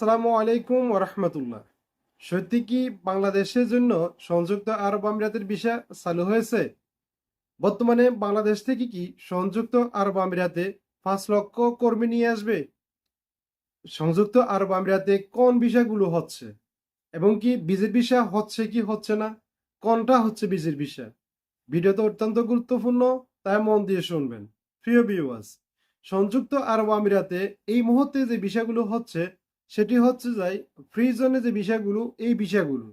আসসালামু আলাইকুম ওরহমতুল্লাহ সত্যি কি বাংলাদেশের জন্য সংযুক্ত আরব আমিরাতের ভিসা চালু হয়েছে? বর্তমানে বাংলাদেশ থেকে কি সংযুক্ত আরব আমিরাতে পাঁচ লক্ষ কর্মী নিয়ে আসবে? সংযুক্ত আরব আমিরাতে কোন বিষয়গুলো হচ্ছে? এবং কি বিজের ভিসা হচ্ছে কি হচ্ছে না? কোনটা হচ্ছে বিজের ভিসা? ভিডিওতে অত্যন্ত গুরুত্বপূর্ণ, তাই মন দিয়ে শুনবেন। প্রিয় ভিউয়ার্স সংযুক্ত আরব আমিরাতে এই মুহূর্তে যে বিষয়গুলো হচ্ছে সেটি হচ্ছে যাই ফ্রি জোনে যে বিষয়গুলো, এই বিষয়গুলো,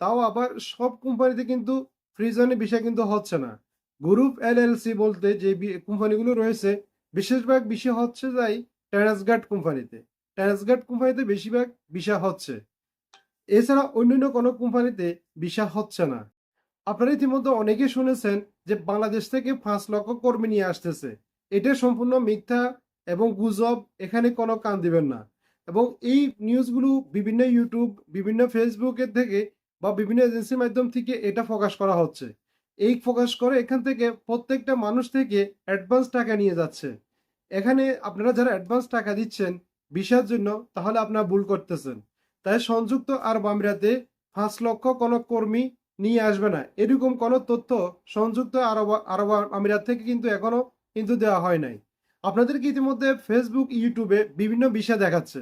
তাও আবার সব কোম্পানিতে কিন্তু ফ্রি জোনে বিষয় কিন্তু হচ্ছে না। গ্রুপ এলএলসি বলতে যে কোম্পানিগুলো রয়েছে, বেশিরভাগ বিষয় হচ্ছে যাই ট্রান্সগার্ড কোম্পানিতে ট্রান্সগার্ড কোম্পানিতে বেশিরভাগ বিষয় হচ্ছে। এছাড়া অন্যান্য কোনো কোম্পানিতে বিষয় হচ্ছে না। আপনারা ইতিমধ্যে অনেকে শুনেছেন যে বাংলাদেশ থেকে পাঁচ লক্ষ কর্মী নিয়ে আসতেছে। এটা সম্পূর্ণ মিথ্যা এবং গুজব, এখানে কোনো কান দিবেন না। এবং এই নিউজগুলো বিভিন্ন ইউটিউব বিভিন্ন ফেসবুকের থেকে বা বিভিন্ন এজেন্সির মাধ্যম থেকে এটা প্রকাশ করা হচ্ছে। এই প্রকাশ করে এখান থেকে প্রত্যেকটা মানুষ থেকে অ্যাডভান্স টাকা নিয়ে যাচ্ছে। এখানে আপনারা যারা অ্যাডভান্স টাকা দিচ্ছেন ভিসার জন্য, তাহলে আপনারা ভুল করতেছেন। তাই সংযুক্ত আরব আমিরাতে পাঁচ লক্ষ কোনো কর্মী নিয়ে আসবে না। এরকম কোনো তথ্য সংযুক্ত আরব আরব আমিরাত থেকে কিন্তু এখনও কিন্তু দেওয়া হয় নাই। আপনাদেরকে ইতিমধ্যে ফেসবুক ইউটিউবে বিভিন্ন বিষয় দেখাচ্ছে।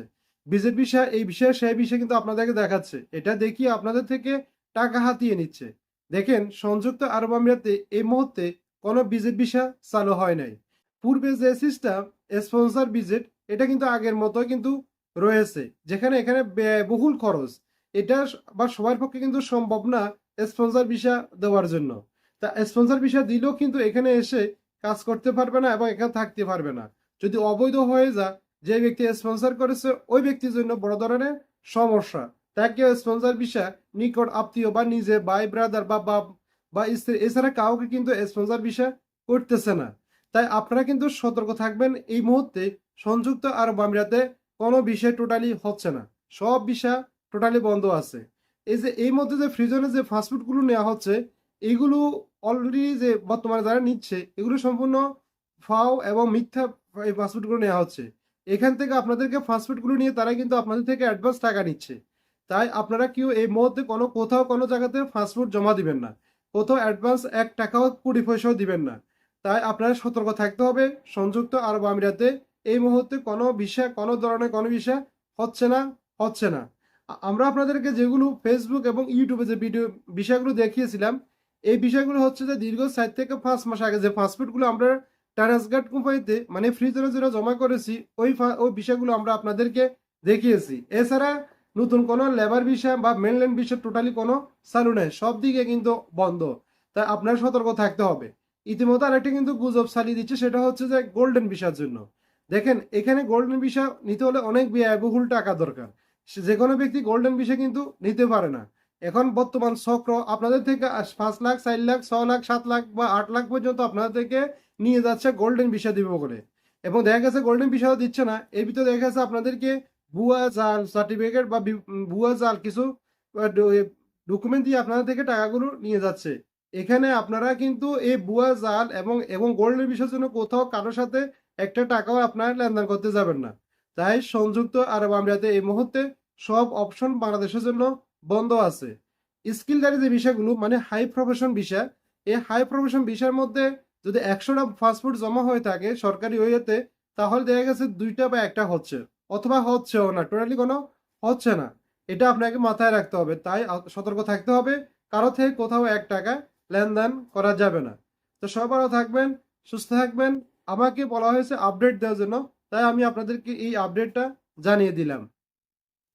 বিষয় এই বিষয়ে সেই বিষয়ে কিন্তু আপনাদেরকে দেখাচ্ছে। এটা দেখিয়ে আপনাদের থেকে টাকা হাতিয়ে নিচ্ছে। দেখেন, সংযুক্ত আরব আমিরাতে এই মুহূর্তে কোনো বিজেট ভিসা চালু হয় নাই। পূর্বে যে সিস্টেম স্পন্সর বিজেট এটা কিন্তু আগের মতো কিন্তু রয়েছে। যেখানে এখানে ব্যয়বহুল খরচ। এটা বা সবার পক্ষে কিন্তু সম্ভব না স্পন্সর ভিসা দেওয়ার জন্য। তা স্পন্সর ভিসা দিলেও কিন্তু এখানে এসে কাজ করতে পারবে না এবং এখানে থাকতে পারবে না। যদি অবৈধ হয়ে যা যে ব্যক্তি স্পন্সর করেছে, ওই ব্যক্তির জন্য বড় ধরনের সমস্যা। তাকে স্পন্সর ভিসা নিকট আত্মীয় বা নিজে, ভাই ব্রাদার বা বাপ বা স্ত্রী, এছাড়া কাউকে কিন্তু স্পন্সর ভিসা করতেছে না। তাই আপনারা কিন্তু সতর্ক থাকবেন, এই মুহূর্তে সংযুক্ত আরব আমিরাতে কোনো বিষয় টোটালি হচ্ছে না। সব বিষয় টোটালি বন্ধ আছে। এই যে, এই মধ্যে যে ফ্রিজনে যে ফাস্টফুডগুলো নেওয়া হচ্ছে এইগুলো অলরেডি যে বর্তমানে যারা নিচ্ছে, এগুলো সম্পূর্ণ ফাও এবং মিথ্যা এই ফাস্টফুডগুলো নেওয়া হচ্ছে। এখান থেকে আপনাদেরকে ফাস্টফুডগুলো নিয়ে তারা কিন্তু আপনাদের থেকে অ্যাডভান্স টাকা নিচ্ছে। তাই আপনারা কেউ এই মুহূর্তে কোনো, কোথাও কোনো জায়গাতে ফাস্টফুড জমা দিবেন না। কোথাও অ্যাডভান্স এক টাকাও কুড়ি পয়সাও দিবেন না। তাই আপনারা সতর্ক থাকতে হবে, সংযুক্ত আরব আমিরাতে এই মুহূর্তে কোনো বিষয়, কোনো ধরনের কোনো বিষয় হচ্ছে না হচ্ছে না। আমরা আপনাদেরকে যেগুলো ফেসবুক এবং ইউটিউবে যে ভিডিও বিষয়গুলো দেখিয়েছিলাম, এই বিষয়গুলো হচ্ছে যে দীর্ঘ চার থেকে পাঁচ মাস আগে যে ফাস্টফুডগুলো আমরা ট্রান্সগার্ড কোম্পানিতে মানে ফ্রিজের জন্য জমা করেছি, ওই ওই বিষয়গুলো আমরা আপনাদেরকে দেখিয়েছি। এছাড়া নতুন কোনো লেবার বিষয় বা মেনল্যান্ড বিষয় টোটালি কোনো চালু নেই, সব দিকে কিন্তু বন্ধ। তাই আপনার সতর্ক থাকতে হবে। ইতিমধ্যে আরেকটা কিন্তু গুজব চালিয়ে দিচ্ছে, সেটা হচ্ছে যে গোল্ডেন ভিসার জন্য। দেখেন, এখানে গোল্ডেন ভিসা নিতে হলে অনেক ব্যয়বহুল টাকা দরকার। যে কোনো ব্যক্তি গোল্ডেন ভিসা কিন্তু নিতে পারে না। এখন বর্তমান চক্র আপনাদের থেকে পাঁচ লাখ, চার লাখ, ছ লাখ, সাত লাখ বা আট লাখ পর্যন্ত আপনাদের থেকে নিয়ে যাচ্ছে গোল্ডেন ভিসা দিব করে। এবং দেখা গেছে গোল্ডেন ভিসাও দিচ্ছে না। এর ভিতরে দেখা গেছে আপনাদেরকে ভুয়া জাল সার্টিফিকেট বা ভুয়া জাল কিছু ডকুমেন্ট দিয়ে আপনাদের থেকে টাকাগুলো নিয়ে যাচ্ছে। এখানে আপনারা কিন্তু এই ভুয়া জাল এবং এবং গোল্ডের বিষয়ের জন্য কোথাও কারোর সাথে একটা টাকাও আপনার লেনদেন করতে যাবেন না। তাই সংযুক্ত আরব আমিরাতে এই মুহূর্তে সব অপশন বাংলাদেশের জন্য বন্ধ আছে। স্কিলদারি যে বিষয়গুলো মানে হাই প্রফেশন বিষয়, এই হাই প্রফেশন বিষয়ের মধ্যে যদি একশোটা ফাস্টফুড জমা হয়ে থাকে সরকারি ওয়েতে, তাহলে দেখা গেছে দুইটা বা একটা হচ্ছে। অথবা হচ্ছেও না টোটালি কোনো হচ্ছে না। এটা আপনাকে মাথায় রাখতে হবে, তাই সতর্ক থাকতে হবে। কারও থেকে কোথাও এক টাকা লেনদেন করা যাবে না। তো ভালো থাকবেন, সুস্থ থাকবেন। আমাকে বলা হয়েছে আপডেট দেওয়ার জন্য, তাই আমি আপনাদেরকে এই আপডেটটা জানিয়ে দিলাম।